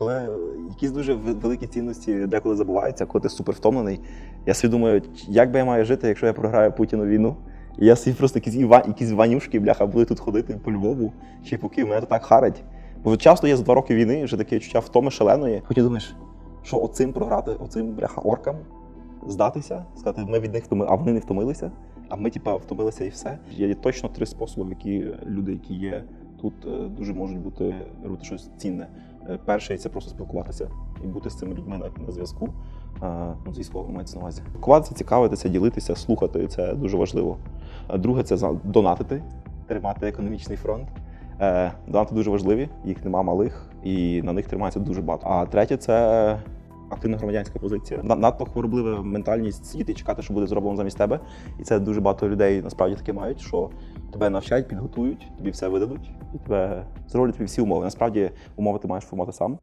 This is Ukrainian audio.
коли якісь дуже великі цінності деколи забуваються, коли ти супер втомлений. Я собі думаю, як би я маю жити, якщо я програю Путіну війну. І я собі просто якісь, якісь ванюшки, бляха, буду тут ходити по Львову, чи поки мене так харить. Бо часто є за два роки війни вже таке відчуття втоми шаленої. Хоч думаєш, що оцим програти, оцим бляха оркам, здатися, сказати, ми від них втоми, а вони не втомилися, а ми, типа, втомилися і все. Є точно три способи, які люди, які є тут, е, дуже можуть бути робити щось цінне. Е, Перший це просто спілкуватися і бути з цими людьми на, на зв'язку. Ну, з військовими мається на увазі. Спілкуватися, цікавитися, ділитися, слухати це дуже важливо. Друге це донатити, тримати економічний фронт. Е, Донати дуже важливі, їх нема малих, і на них тримається дуже багато. А третє це активна громадянська позиція. На- Надто хвороблива ментальність сидіти і чекати, що буде зроблено замість тебе. І це дуже багато людей насправді таке мають, що тебе навчають, підготують, тобі все видадуть, і тебе зроблять тобі всі умови. Насправді умови ти маєш формувати сам.